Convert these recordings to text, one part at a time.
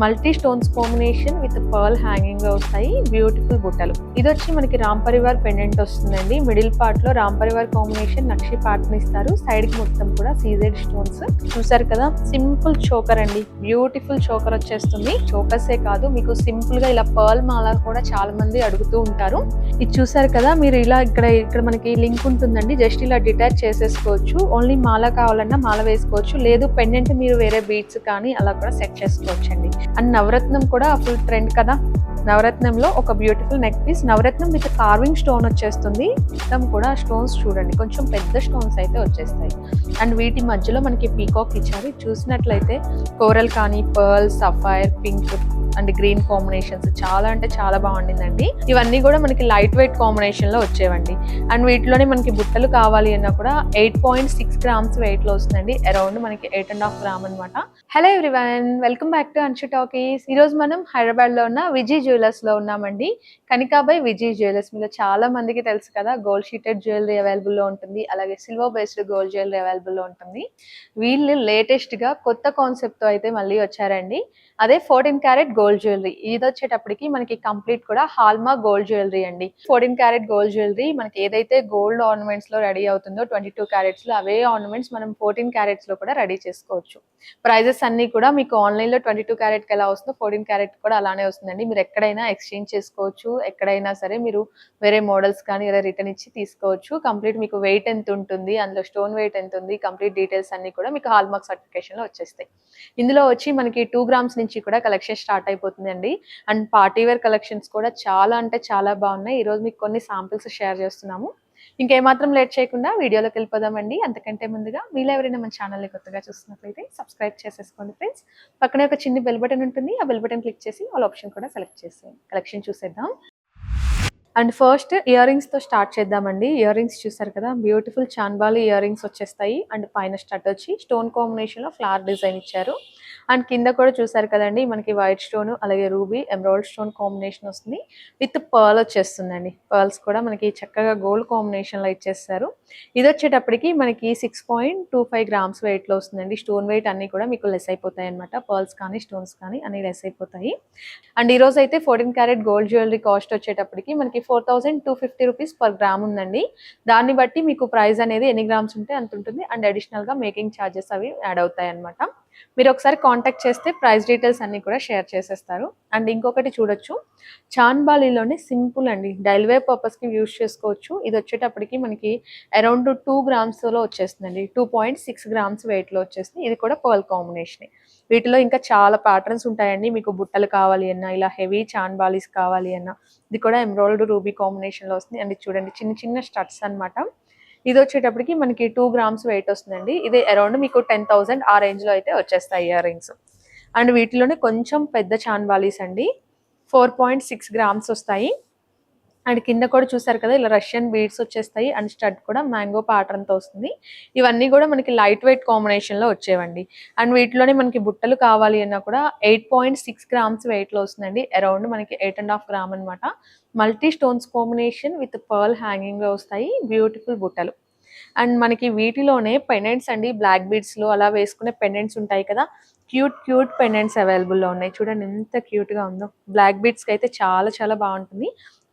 Multi stones combination with pearl hanging వస్తాయి. Beautiful బుట్టలు. ఇది వచ్చి మనకి రామ్ పరివార్ పెండెంట్ వస్తుందండి. మిడిల్ పార్ట్లో రామ్ పరివార్ కాంబినేషన్ నక్షి పార్ట్ ఇస్తారు. సైడ్కి మొత్తం కూడా సీజెడ్ స్టోన్స్. చూసారు కదా? సింపుల్ చోకర్ అండి. బ్యూటిఫుల్ చోకర్ వచ్చేస్తుంది. చోకర్సే కాదు మీకు సింపుల్గా ఇలా పర్ల్ మాల కూడా చాలా మంది అడుగుతూ ఉంటారు. ఇది చూసారు కదా? మీరు ఇలా ఇక్కడ ఇక్కడ మనకి లింక్ ఉంటుందండి. జస్ట్ ఇలా డిటాచ్ చేసేసుకోవచ్చు. ఓన్లీ మాల కావాలన్నా మాల వేసుకోవచ్చు. లేదు పెండెంట్ మీరు వేరే బీట్స్ కానీ అలా కూడా సెట్ చేసుకోవచ్చు అండి అండ్ నవరత్నం కూడా ఫుల్ ట్రెండ్ కదా. నవరత్నంలో ఒక బ్యూటిఫుల్ నెక్ పీస్ నవరత్నం విత్ కార్వింగ్ స్టోన్ వచ్చేస్తుంది. మొత్తం కూడా స్టోన్స్ చూడండి. కొంచెం పెద్ద స్టోన్స్ అయితే వచ్చేస్తాయి. అండ్ వీటి మధ్యలో మనకి పీకాక్ ఇచ్చారు. చూసినట్లయితే కోరల్ కానీ pearl sapphire pink and green combinations. చాలా అంటే చాలా బాగుండిందండి. ఇవన్నీ కూడా మనకి లైట్ వెయిట్ కాంబినేషన్లో వచ్చేవండి. అండ్ వీటిలోనే మనకి బుట్టలు కావాలి అన్నా కూడా ఎయిట్ పాయింట్ సిక్స్ గ్రామ్స్ వెయిట్లో వస్తుందండి. అరౌండ్ మనకి ఎయిట్ అండ్ హాఫ్ గ్రామ్ అనమాట hello everyone welcome back to Anshu Talkies ఈరోజు మనం హైదరాబాద్లో ఉన్న విజయ్ జ్యువెలర్స్లో ఉన్నామండి. కనికాబాయ్ విజయ్ జ్యువెలర్స్. మీలో చాలా మందికి తెలుసు కదా గోల్డ్ షీటెడ్ జ్యువెలరీ అవైలబుల్లో ఉంటుంది. అలాగే సిల్వర్ బేస్డ్ గోల్డ్ జ్యువెలరీ అవైలబుల్లో ఉంటుంది. వీళ్ళు లేటెస్ట్గా కొత్త కాన్సెప్ట్తో అయితే మళ్ళీ వచ్చారండి. అదే fourteen carat gold gold jewellery ఇది వచ్చేటప్పటికి మనకి కంప్లీట్ కూడా హాల్మా గోల్డ్ జ్యువెలరీ అండి. ఫోర్టీన్ క్యారెట్ గోల్డ్ జ్యువెలరీ మనకి ఏదైతే గోల్డ్ ఆర్నమెంట్స్లో రెడీ అవుతుందో ట్వంటీ టూ క్యారెట్స్లో అవే ఆర్నమెంట్స్ మనం ఫోర్టీన్ క్యారెట్స్లో కూడా రెడీ చేసుకోవచ్చు. ప్రైజెస్ అన్ని కూడా మీకు ఆన్లైన్లో ట్వంటీ టూ క్యారెట్కి ఎలా వస్తుందో ఫోర్టీన్ క్యారెట్ కూడా అలానే వస్తుందండి. మీరు ఎక్కడైనా ఎక్స్చేంజ్ చేసుకోవచ్చు ఎక్కడైనా సరే మీరు వేరే మోడల్స్ కానీ వేరే రిటర్న్ ఇచ్చి తీసుకోవచ్చు. కంప్లీట్ మీకు వెయిట్ ఎంత ఉంటుంది అందులో స్టోన్ వెయిట్ ఎంత ఉంది కంప్లీట్ డీటెయిల్స్ అన్ని కూడా మీకు హాల్మార్క్ సర్టిఫికేషన్లో వచ్చేస్తాయి. ఇందులో వచ్చి మనకి టూ గ్రామ్స్ నుంచి కూడా కలెక్షన్ స్టార్ట్ అయిపోతుందండి. అండ్ పార్టీ వేర్ కలెక్షన్స్ కూడా చాలా అంటే చాలా బాగున్నాయి. ఈరోజు మీకు కొన్ని సాంపిల్స్ షేర్ చేస్తున్నాము. ఇంకేమాత్రం లేట్ చేయకుండా వీడియోలోకి వెళ్ళిపోదామండి. అంతకంటే ముందుగా మీలో ఎవరైనా మన ఛానల్ని కొత్తగా చూస్తున్నట్లయితే సబ్స్క్రైబ్ చేసేసుకోండి ఫ్రెండ్స్. పక్కనే ఒక చిన్న బెల్ బటన్ ఉంటుంది. ఆ బెల్ బటన్ క్లిక్ చేసి వాళ్ళ ఆప్షన్ కూడా సెలెక్ట్ చేసేయండి. కలెక్షన్ చూసేద్దాం. అండ్ ఫస్ట్ ఇయర్ రింగ్స్తో స్టార్ట్ చేద్దామండి. ఇయర్ రింగ్స్ చూసారు కదా బ్యూటిఫుల్ చాన్బాలి ఇయర్ రింగ్స్ వచ్చేస్తాయి. అండ్ పైన స్టార్ట్ వచ్చి స్టోన్ కాంబినేషన్లో ఫ్లవర్ డిజైన్ ఇచ్చారు. అండ్ కింద కూడా చూసారు కదండి మనకి వైట్ స్టోన్ అలాగే రూబీ ఎమరాల్డ్ స్టోన్ కాంబినేషన్ వస్తుంది. విత్ పర్ల్ వచ్చేస్తుందండి. పర్ల్స్ కూడా మనకి చక్కగా గోల్డ్ కాంబినేషన్లో ఇచ్చేస్తారు. ఇది వచ్చేటప్పటికి మనకి six point two five grams వెయిట్లో వస్తుందండి. స్టోన్ వెయిట్ అన్ని కూడా మీకు లెస్ అయిపోతాయి అనమాట పర్ల్స్ కానీ స్టోన్స్ కానీ అన్ని లెస్ అయిపోతాయి. అండ్ ఈ రోజు అయితే fourteen carat gold jewellery cost వచ్చేటప్పటికి మనకి four thousand two fifty rupees per gram ఉందండి. దాన్ని బట్టి మీకు ప్రైస్ అనేది ఎన్ని గ్రామ్స్ ఉంటే అంత ఉంటుంది. అండ్ అడిషనల్గా మేకింగ్ ఛార్జెస్ అవి యాడ్ అవుతాయి అనమాట మీరు ఒకసారి కాంటాక్ట్ చేస్తే ప్రైస్ డీటెయిల్స్ అన్ని కూడా షేర్ చేసేస్తారు. అండ్ ఇంకొకటి చూడొచ్చు చాన్బాలీలోనే సింపుల్ అండి డైల్వే పర్పస్కి యూస్ చేసుకోవచ్చు. ఇది వచ్చేటప్పటికి మనకి అరౌండ్ టూ గ్రామ్స్లో వచ్చేస్తుందండి టూ పాయింట్ సిక్స్ గ్రామ్స్ వెయిట్లో వచ్చేస్తుంది. ఇది కూడా పర్ల్ కాంబినేషన్ వీటిలో ఇంకా చాలా ప్యాటర్న్స్ ఉంటాయండి మీకు బుట్టలు కావాలి అన్నా ఇలా హెవీ చాన్బాలీస్ కావాలి అన్నా. ఇది కూడా ఎంబ్రాయిడ్ రూబీ కాంబినేషన్లో వస్తుంది. అండ్ చూడండి చిన్న చిన్న స్టడ్స్ అన్నమాట. ఇది వచ్చేటప్పటికి మనకి టూ గ్రామ్స్ వెయిట్ వస్తుందండి. ఇది అరౌండ్ మీకు టెన్ థౌసండ్ ఆ రేంజ్లో అయితే వచ్చేస్తాయి ఇయర్ రింగ్స్ అండ్ వీటిలోనే కొంచెం పెద్ద చాన్వాలీస్ అండి. ఫోర్ పాయింట్ సిక్స్ గ్రామ్స్ వస్తాయి. అండ్ కింద కూడా చూసారు కదా ఇలా రష్యన్ బీడ్స్ వచ్చేస్తాయి అండ్ స్టడ్ కూడా మ్యాంగో ప్యాటర్న్తో వస్తుంది. ఇవన్నీ కూడా మనకి లైట్ వెయిట్ కాంబినేషన్లో వచ్చేవండి. అండ్ వీటిలోనే మనకి బుట్టలు కావాలి అన్నా కూడా ఎయిట్ పాయింట్ సిక్స్ గ్రామ్స్ వెయిట్లో వస్తుందండి. అరౌండ్ మనకి ఎయిట్ అండ్ హాఫ్ గ్రామ్ అనమాట multi stones combination with pearl హ్యాంగింగ్లో వస్తాయి. బ్యూటిఫుల్ బుట్టలు. అండ్ మనకి వీటిలోనే పెండెంట్స్ అండి బ్లాక్ బీడ్స్లో అలా వేసుకునే పెండెంట్స్ ఉంటాయి కదా క్యూట్ క్యూట్ పెండెంట్స్ అవైలబుల్లో ఉన్నాయి. చూడండి ఎంత క్యూట్గా ఉందో. బ్లాక్ బీడ్స్కి అయితే చాలా చాలా బాగుంటుంది.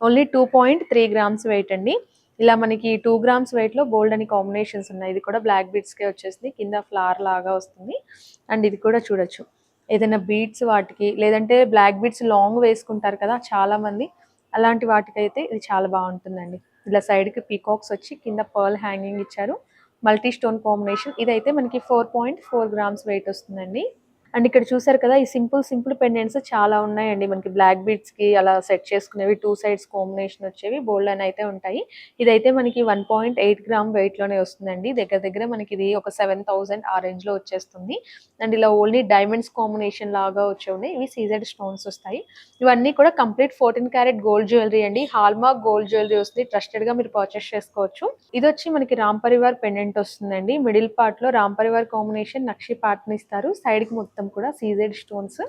Only two point three grams weight అండి. ఇలా మనకి టూ గ్రామ్స్ వెయిట్లో గోల్డ్ అని కాంబినేషన్స్ ఉన్నాయి. ఇది కూడా బ్లాక్ బీడ్స్కే వచ్చేసింది. కింద ఫ్లవర్ లాగా వస్తుంది. అండ్ ఇది కూడా చూడొచ్చు. ఏదైనా బీడ్స్ వాటికి లేదంటే బ్లాక్ బీడ్స్ లాంగ్ వేసుకుంటారు కదా చాలామంది అలాంటి వాటికైతే ఇది చాలా బాగుంటుందండి. ఇలా సైడ్కి పీకాక్స్ వచ్చి కింద పర్ల్ హ్యాంగింగ్ ఇచ్చారు. మల్టీ స్టోన్ కాంబినేషన్ ఇదైతే మనకి four point four grams weight వస్తుందండి. అండ్ ఇక్కడ చూసారు కదా ఈ సింపుల్ సింపుల్ పెండెంట్స్ చాలా ఉన్నాయండి. మనకి బ్లాక్ బీడ్స్కి అలా సెట్ చేసుకునేవి టూ సైడ్స్ కాంబినేషన్ వచ్చేవి బోల్డ్ అని అయితే ఉంటాయి. ఇదైతే మనకి వన్ పాయింట్ ఎయిట్ గ్రామ్ వెయిట్లోనే వస్తుందండి. దగ్గర దగ్గర మనకి ఇది ఒక సెవెన్ థౌజండ్ ఆ రేంజ్లో వచ్చేస్తుంది. అండ్ ఇలా ఓన్లీ డైమండ్స్ కాంబినేషన్ లాగా వచ్చే ఉన్నాయి. ఇవి సీజెడ్ స్టోన్స్ వస్తాయి. ఇవన్నీ కూడా complete fourteen carat gold jewellery అండి. హాల్మార్క్ గోల్డ్ జ్యువెలరీ వస్తుంది. ట్రస్టెడ్గా మీరు పర్చేస్ చేసుకోవచ్చు. ఇది వచ్చి మనకి రామ్ పరివార్ పెండెంట్ వస్తుందండి. మిడిల్ పార్ట్లో రామ్ పరివార్ కాంబినేషన్ నక్షి పార్ట్ని ఇస్తారు. సైడ్కి మొత్తం కూడా సీజెడ్ స్టోన్స్.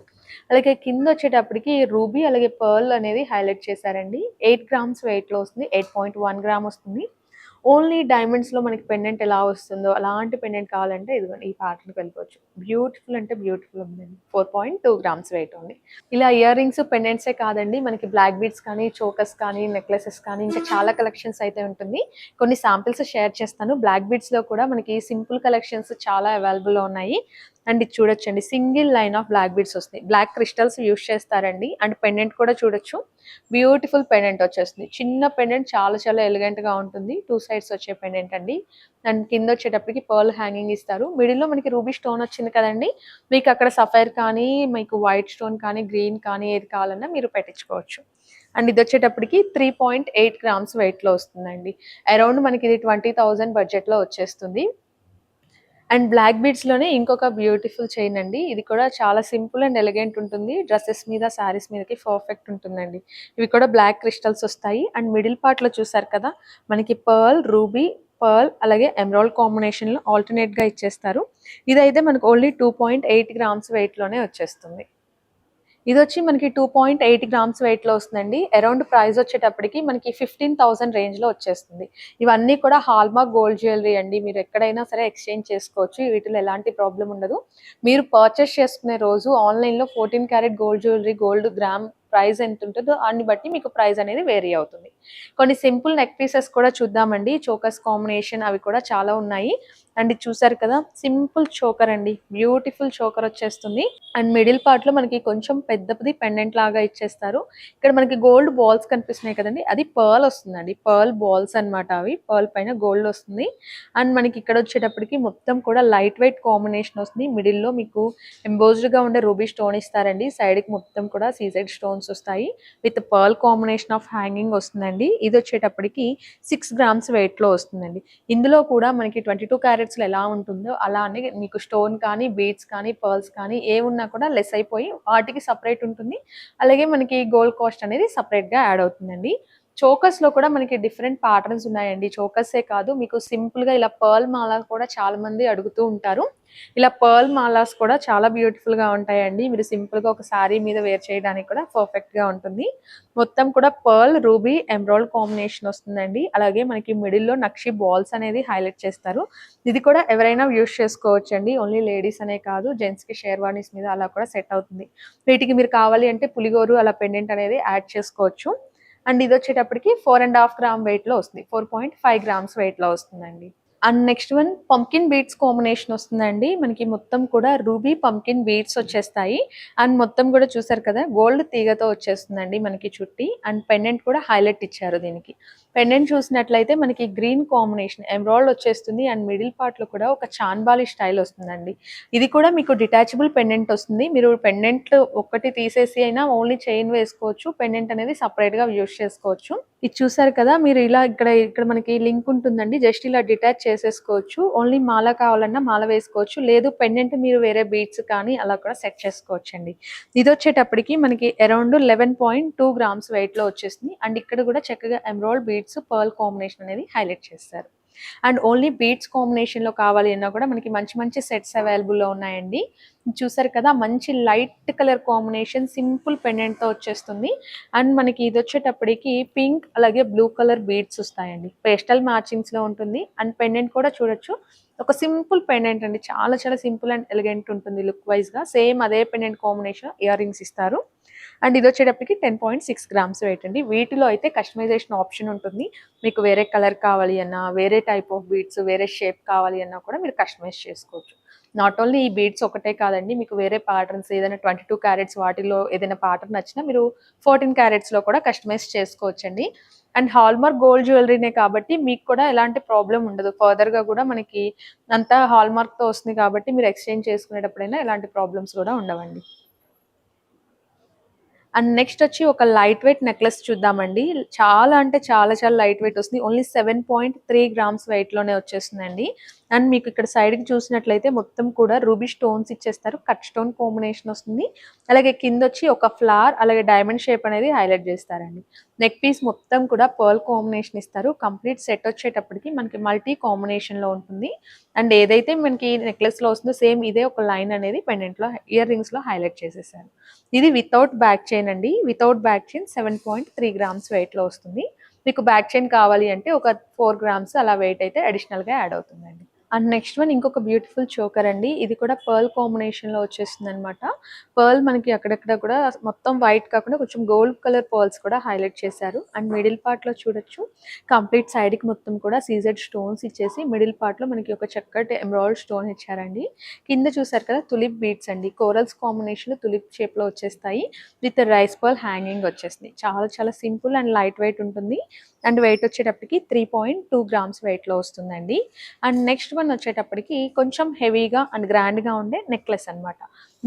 అలాగే కింద వచ్చేటప్పటికి రూబీ అలాగే పర్ల్ అనేది హైలైట్ చేశారండి. ఎయిట్ గ్రామ్స్ వెయిట్లో వస్తుంది ఎయిట్ పాయింట్ వన్ గ్రామ్ వస్తుంది. ఓన్లీ డైమండ్స్లో మనకి పెండెంట్ ఎలా వస్తుందో అలాంటి పెండెంట్ కావాలంటే ఇది ఈ ప్యాటర్న్కి వెళ్ళిపోవచ్చు. బ్యూటిఫుల్ అంటే బ్యూటిఫుల్ ఉందండి four point two grams weight ఉంది. ఇలా ఇయర్ రింగ్స్ పెండెంట్సే కాదండి మనకి బ్లాక్ బీడ్స్ కానీ చోకస్ కానీ నెక్లెసెస్ కానీ ఇంకా చాలా కలెక్షన్స్ అయితే ఉంటుంది. కొన్ని శాంపిల్స్ షేర్ చేస్తాను. బ్లాక్ బీడ్స్లో కూడా మనకి సింపుల్ కలెక్షన్స్ చాలా అవైలబుల్లో ఉన్నాయి. అండ్ ఇది చూడొచ్చండి. Single line of black beads వస్తాయి బ్లాక్ క్రిస్టల్స్ యూస్ చేస్తారండి. అండ్ పెండెంట్ కూడా చూడొచ్చు. బ్యూటిఫుల్ పెండెంట్ వచ్చేస్తుంది. చిన్న పెండెంట్ చాలా చాలా ఎలిగెంట్గా ఉంటుంది. టూ సైడ్స్ వచ్చే పెండెంట్ అండి. అండ్ కింద వచ్చేటప్పటికి పర్ల్ హ్యాంగింగ్ ఇస్తారు. మిడిల్లో మనకి రూబీ స్టోన్ వచ్చింది కదండి. మీకు అక్కడ సఫైర్ కానీ మీకు వైట్ స్టోన్ కానీ గ్రీన్ కానీ ఏది కావాలన్నా మీరు పెట్టించుకోవచ్చు. అండ్ ఇది వచ్చేటప్పటికి త్రీ పాయింట్ ఎయిట్ గ్రామ్స్ వెయిట్లో వస్తుందండి. అరౌండ్ మనకి ఇది ట్వంటీ థౌసండ్ బడ్జెట్లో వచ్చేస్తుంది. అండ్ బ్లాక్ బీడ్స్లోనే ఇంకొక బ్యూటిఫుల్ చైన్ అండి. ఇది కూడా చాలా సింపుల్ అండ్ ఎలిగెంట్ ఉంటుంది. డ్రెస్సెస్ మీద శారీస్ మీదకి పర్ఫెక్ట్ ఉంటుందండి. ఇవి కూడా బ్లాక్ క్రిస్టల్స్ వస్తాయి. అండ్ మిడిల్ పార్ట్లో చూసారు కదా మనకి పర్ల్ రూబీ పర్ల్ అలాగే ఎమరాల్డ్ కాంబినేషన్లో ఆల్టర్నేట్గా ఇచ్చేస్తారు. ఇదైతే మనకు only two point eight grams వెయిట్లోనే వచ్చేస్తుంది. ఇది వచ్చి మనకి టూ పాయింట్ ఎయిట్ గ్రామ్స్ వెయిట్లో వస్తుందండి. అరౌండ్ ప్రైస్ వచ్చేటప్పటికి మనకి ఫిఫ్టీన్ థౌసండ్ రేంజ్లో వచ్చేస్తుంది. ఇవన్నీ కూడా హాల్మార్క్ గోల్డ్ జ్యువెలరీ అండి. మీరు ఎక్కడైనా సరే ఎక్స్చేంజ్ చేసుకోవచ్చు. వీటిలో ఎలాంటి ప్రాబ్లం ఉండదు. మీరు పర్చేస్ చేసుకునే రోజు ఆన్లైన్లో fourteen carat gold jewellery gold gram price ఎంత ఉంటుందో దాన్ని బట్టి మీకు ప్రైస్ అనేది వేరీ అవుతుంది. కొన్ని సింపుల్ నెక్ పీసెస్ కూడా చూద్దామండి. చోకస్ కాంబినేషన్ అవి కూడా చాలా ఉన్నాయి. అండ్ చూసారు కదా సింపుల్ చోకర్ అండి. బ్యూటిఫుల్ చోకర్ వచ్చేస్తుంది. అండ్ మిడిల్ పార్ట్లో మనకి కొంచెం పెద్దది పెండెంట్ లాగా ఇచ్చేస్తారు. ఇక్కడ మనకి గోల్డ్ బాల్స్ కనిపిస్తున్నాయి కదండి. అది పర్ల్ వస్తుందండి. పర్ల్ బాల్స్ అన్నమాట అవి. పర్ల్ పైన గోల్డ్ వస్తుంది. అండ్ మనకి ఇక్కడ వచ్చేటప్పటికి మొత్తం కూడా లైట్ వెయిట్ కాంబినేషన్ వస్తుంది. మిడిల్లో మీకు ఎంబోజ్డ్గా ఉండే రూబీ స్టోన్ ఇస్తారండి. సైడ్కి మొత్తం కూడా సీజెడ్ స్టోన్స్ వస్తాయి. With pearl combination of hanging వస్తుందండి. ఇది వచ్చేటప్పటికి సిక్స్ గ్రామ్స్ వెయిట్లో వస్తుందండి. ఇందులో కూడా మనకి ట్వంటీ టూ క్యారెట్స్లో ఎలా ఉంటుందో అలానే మీకు స్టోన్ కానీ బీడ్స్ కానీ పర్ల్స్ కానీ ఏ ఉన్నా కూడా లెస్ అయిపోయి వాటికి సపరేట్ ఉంటుంది. అలాగే మనకి గోల్డ్ కాస్ట్ అనేది సపరేట్గా యాడ్ అవుతుందండి. చోకస్లో కూడా మనకి డిఫరెంట్ ప్యాటర్న్స్ ఉన్నాయండి. చోకసే కాదు మీకు సింపుల్గా ఇలా పర్ల్ మాలా కూడా చాలా మంది అడుగుతూ ఉంటారు. ఇలా పర్ల్ మాలాస్ కూడా చాలా బ్యూటిఫుల్గా ఉంటాయండి. మీరు సింపుల్గా ఒక శారీ మీద వేర్ చేయడానికి కూడా పర్ఫెక్ట్గా ఉంటుంది. మొత్తం కూడా పర్ల్ రూబీ ఎమరాల్డ్ కాంబినేషన్ వస్తుందండి. అలాగే మనకి మిడిల్లో నక్షి బాల్స్ అనేది హైలైట్ చేస్తారు. ఇది కూడా ఎవరైనా యూస్ చేసుకోవచ్చు అండి ఓన్లీ లేడీస్ అనే కాదు జెంట్స్కి షేర్వానీస్ మీద అలా కూడా సెట్ అవుతుంది. వీటికి మీరు కావాలి అంటే పులిగోరు అలా పెండెంట్ అనేది యాడ్ చేసుకోవచ్చు. అండ్ ఇది వచ్చేటప్పటికి ఫోర్ అండ్ హాఫ్ గ్రామ్ వెయిట్లో వస్తుంది. ఫోర్ పాయింట్ ఫైవ్ గ్రామ్స్ వెయిట్లో వస్తుందండి. And next one pumpkin beads combination వస్తుందండి. మనకి మొత్తం కూడా రూబీ పంకిన్ బీట్స్ వచ్చేస్తాయి. అండ్ మొత్తం కూడా చూసారు కదా గోల్డ్ తీగతో వచ్చేస్తుందండి మనకి చుట్టి. అండ్ పెండెంట్ కూడా హైలైట్ ఇచ్చారు దీనికి. పెండెంట్ చూసినట్లయితే మనకి గ్రీన్ కాంబినేషన్ ఎంబ్రాయిడ్ వచ్చేస్తుంది అండ్ మిడిల్ పార్ట్లో కూడా ఒక చాన్బాలి స్టైల్ వస్తుందండి. ఇది కూడా మీకు డిటాచబుల్ పెండెంట్ వస్తుంది. మీరు పెండెంట్ ఒకటి తీసేసి అయినా ఓన్లీ చైన్ వేసుకోవచ్చు. పెండెంట్ అనేది సపరేట్గా యూస్ చేసుకోవచ్చు. ఇది చూసారు కదా మీరు ఇలా ఇక్కడ ఇక్కడ మనకి లింక్ ఉంటుందండి. జస్ట్ ఇలా డిటాచ్ చేసేసుకోవచ్చు. ఓన్లీ మాల కావాలన్నా మాల వేసుకోవచ్చు. లేదు పెండెంట్ మీరు వేరే బీట్స్ కానీ అలా కూడా సెట్ చేసుకోవచ్చు అండి ఇది వచ్చేటప్పటికి మనకి around eleven point two grams వెయిట్లో వచ్చేసింది అండ్ ఇక్కడ కూడా చక్కగా ఎమరాల్డ్ బీట్స్ పర్ల్ కాంబినేషన్ అనేది హైలైట్ చేస్తారు. అండ్ ఓన్లీ బీట్స్ కాంబినేషన్లో కావాలి అన్నా కూడా మనకి మంచి మంచి సెట్స్ అవైలబుల్లో ఉన్నాయండి. చూసారు కదా మంచి లైట్ కలర్ కాంబినేషన్ సింపుల్ పెండెంట్తో వచ్చేస్తుంది. అండ్ మనకి ఇది వచ్చేటప్పటికి పింక్ అలాగే బ్లూ కలర్ బీడ్స్ వస్తాయండి. పేస్టల్ మ్యాచింగ్స్లో ఉంటుంది. అండ్ పెండెంట్ కూడా చూడొచ్చు. ఒక సింపుల్ పెండెంట్ అండి. చాలా చాలా సింపుల్ అండ్ ఎలిగెంట్ ఉంటుంది లుక్ వైజ్గా సేమ్ అదే పెండెంట్ కాంబినేషన్ ఇయర్ రింగ్స్ ఇస్తారు. అండ్ ఇది వచ్చేటప్పటికి ten point six grams weight అండి. వీటిలో అయితే కస్టమైజేషన్ ఆప్షన్ ఉంటుంది. మీకు వేరే కలర్ కావాలి అన్నా వేరే టైప్ ఆఫ్ బీడ్స్ వేరే షేప్ కావాలి అన్నా కూడా మీరు కస్టమైజ్ చేసుకోవచ్చు. నాట్ ఓన్లీ ఈ బీడ్స్ ఒకటే కాదండి మీకు వేరే ప్యాటర్న్స్ ఏదైనా ట్వంటీ టూ క్యారెట్స్ వాటిలో ఏదైనా ప్యాటర్న్ నచ్చినా మీరు ఫోర్టీన్ క్యారెట్స్లో కూడా కస్టమైజ్ చేసుకోవచ్చండి. అండ్ హాల్మార్క్ గోల్డ్ జ్యువెలరీనే కాబట్టి మీకు కూడా ఎలాంటి ప్రాబ్లం ఉండదు. ఫర్దర్గా కూడా మనకి అంతా హాల్మార్క్తో వస్తుంది కాబట్టి మీరు ఎక్స్చేంజ్ చేసుకునేటప్పుడైనా ఎలాంటి ప్రాబ్లమ్స్ కూడా ఉండవండి. అండ్ నెక్స్ట్ వచ్చి ఒక లైట్ వెయిట్ నెక్లెస్ చూద్దామండి. చాలా అంటే చాలా చాలా లైట్ వెయిట్ వస్తుంది. Only seven point three grams వెయిట్లోనే వచ్చేస్తుందండి. అండ్ మీకు ఇక్కడ సైడ్కి చూసినట్లయితే మొత్తం కూడా రూబీ స్టోన్స్ ఇచ్చేస్తారు. కట్ స్టోన్ కాంబినేషన్ వస్తుంది. అలాగే కింద వచ్చి ఒక ఫ్లవర్ అలాగే డైమండ్ షేప్ అనేది హైలైట్ చేస్తారండి. నెక్ పీస్ మొత్తం కూడా పర్ల్ కాంబినేషన్ ఇస్తారు. కంప్లీట్ సెట్ వచ్చేటప్పటికి మనకి మల్టీ కాంబినేషన్లో ఉంటుంది. అండ్ ఏదైతే మనకి నెక్లెస్లో వస్తుందో సేమ్ ఇదే ఒక లైన్ అనేది పెండెంట్లో ఇయర్ రింగ్స్లో హైలైట్ చేసేసారు. ఇది వితౌట్ బ్యాక్ చైన్ అండి. Without back chain seven point three grams వెయిట్లో వస్తుంది. మీకు బ్యాక్ చైన్ కావాలి అంటే ఒక ఫోర్ గ్రామ్స్ అలా వెయిట్ అయితే అడిషనల్గా యాడ్ అవుతుందండి. అండ్ నెక్స్ట్ వన్ ఇంకొక బ్యూటిఫుల్ చోకర్ అండి. ఇది కూడా పర్ల్ కాంబినేషన్లో వచ్చేస్తుంది అనమాట పర్ల్ మనకి అక్కడక్కడ కూడా మొత్తం వైట్ కాకుండా కొంచెం గోల్డ్ కలర్ పర్ల్స్ కూడా హైలైట్ చేశారు. అండ్ మిడిల్ పార్ట్లో చూడొచ్చు. కంప్లీట్ సైడ్కి మొత్తం కూడా సీజెడ్ స్టోన్స్ ఇచ్చేసి మిడిల్ పార్ట్లో మనకి ఒక చక్కటి ఎంబ్రాయిడ్ స్టోన్ ఇచ్చారండి. కింద చూసారు కదా తులిప్ బీట్స్ అండి. కోరల్స్ కాంబినేషన్ తులిప్ షేప్లో వచ్చేస్తాయి. విత్ రైస్ పర్ల్ హ్యాంగింగ్ వచ్చేస్తుంది చాలా చాలా సింపుల్ అండ్ లైట్ వెయిట్ ఉంటుంది. అండ్ వెయిట్ వచ్చేటప్పటికి త్రీ పాయింట్ టూ గ్రామ్స్ వెయిట్లో వస్తుందండి. అండ్ నెక్స్ట్ వన్ వచ్చేటప్పటికి కొంచెం హెవీగా అండ్ గ్రాండ్గా ఉండే నెక్లెస్ అన్నమాట.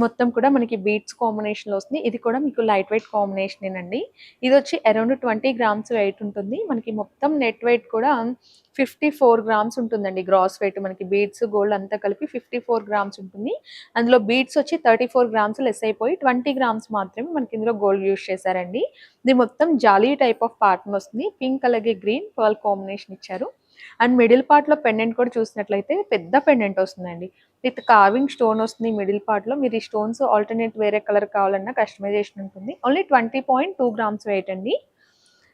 మొత్తం కూడా మనకి బీట్స్ కాంబినేషన్లో వస్తుంది. ఇది కూడా మీకు లైట్ వెయిట్ కాంబినేషన్ అండి ఇది వచ్చి అరౌండ్ ట్వంటీ గ్రామ్స్ వెయిట్ ఉంటుంది. మనకి మొత్తం నెట్ వెయిట్ కూడా ఫిఫ్టీ ఫోర్ గ్రామ్స్ ఉంటుందండి. గ్రాస్ వెయిట్ మనకి బీడ్స్ గోల్డ్ అంతా కలిపి ఫిఫ్టీ ఫోర్ గ్రామ్స్ ఉంటుంది. అందులో బీడ్స్ వచ్చి థర్టీ ఫోర్ గ్రామ్స్ లెస్ అయిపోయి ట్వంటీ గ్రామ్స్ మాత్రమే మనకి ఇందులో గోల్డ్ యూస్ చేశారండి. ఇది మొత్తం జాలీ టైప్ ఆఫ్ పార్ట్న్ వస్తుంది. పింక్ అలాగే గ్రీన్ పర్ల్ కాంబినేషన్ ఇచ్చారు. అండ్ మిడిల్ పార్ట్లో పెండెంట్ కూడా చూసినట్లయితే పెద్ద పెండెంట్ వస్తుందండి. విత్ కార్వింగ్ స్టోన్ వస్తుంది మిడిల్ పార్ట్లో మీరు ఈ స్టోన్స్ ఆల్టర్నేట్ వేరే కలర్ కావాలన్నా కస్టమైజేషన్ ఉంటుంది. Only twenty point two grams weight అండి.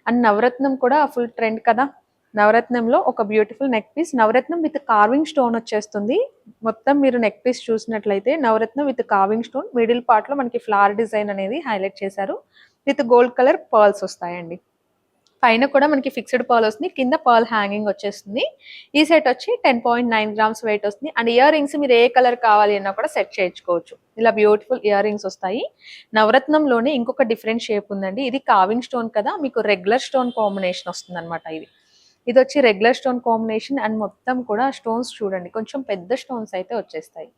అండ్ నవరత్నం కూడా ఫుల్ ట్రెండ్ కదా. నవరత్నంలో ఒక బ్యూటిఫుల్ నెక్ పీస్ నవరత్నం విత్ కార్వింగ్ స్టోన్ వచ్చేస్తుంది. మొత్తం మీరు నెక్ పీస్ చూసినట్లయితే నవరత్నం విత్ కార్వింగ్ స్టోన్ మిడిల్ పార్ట్లో మనకి ఫ్లవర్ డిజైన్ అనేది హైలైట్ చేశారు. విత్ గోల్డ్ కలర్ పర్ల్స్ వస్తాయండి. పైన కూడా మనకి ఫిక్స్డ్ పాల్ వస్తుంది కింద పాల్ హ్యాంగింగ్ వచ్చేస్తుంది. ఈ సెట్ వచ్చి ten point nine grams weight వస్తుంది. అండ్ ఇయర్ రింగ్స్ మీరు ఏ కలర్ కావాలి అన్నా కూడా సెట్ చేయించుకోవచ్చు. ఇలా బ్యూటిఫుల్ ఇయర్ రింగ్స్ వస్తాయి. నవరత్నంలోనే ఇంకొక డిఫరెంట్ షేప్ ఉందండి. ఇది కావింగ్ స్టోన్ కదా మీకు రెగ్యులర్ స్టోన్ కాంబినేషన్ వస్తుంది అనమాట ఇది ఇది వచ్చి రెగ్యులర్ స్టోన్ కాంబినేషన్ అండ్ మొత్తం కూడా స్టోన్స్ చూడండి. కొంచెం పెద్ద స్టోన్స్ అయితే వచ్చేస్తాయి.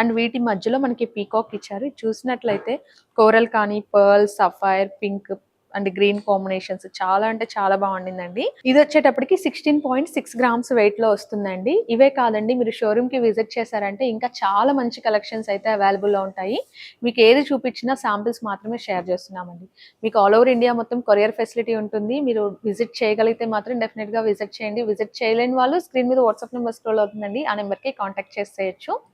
అండ్ వీటి మధ్యలో మనకి పీకాక్ ఇచ్చారు. చూసినట్లయితే కోరల్ కానీ pearl sapphire pink and green combinations చాలా అంటే చాలా బాగుండిందండి. ఇది వచ్చేటప్పటికి సిక్స్టీన్ పాయింట్ సిక్స్ గ్రామ్స్ వెయిట్లో వస్తుందండి. ఇవే కాదండి మీరు షోరూమ్కి విజిట్ చేశారంటే ఇంకా చాలా మంచి కలెక్షన్స్ అయితే అవైలబుల్లో ఉంటాయి. మీకు ఏది చూపించినా శాంపిల్స్ మాత్రమే షేర్ చేస్తున్నామండి. మీకు ఆల్ ఓవర్ ఇండియా మొత్తం కొరియర్ ఫెసిలిటీ ఉంటుంది. మీరు విజిట్ చేయగలిగితే మాత్రం డెఫినెట్గా విజిట్ చేయండి. విజిట్ చేయలేని వాళ్ళు స్క్రీన్ మీద వాట్సాప్ నెంబర్ స్క్రోల్ అవుతుందండి. ఆ నెంబర్కి కాంటాక్ట్ చేసేయచ్చు.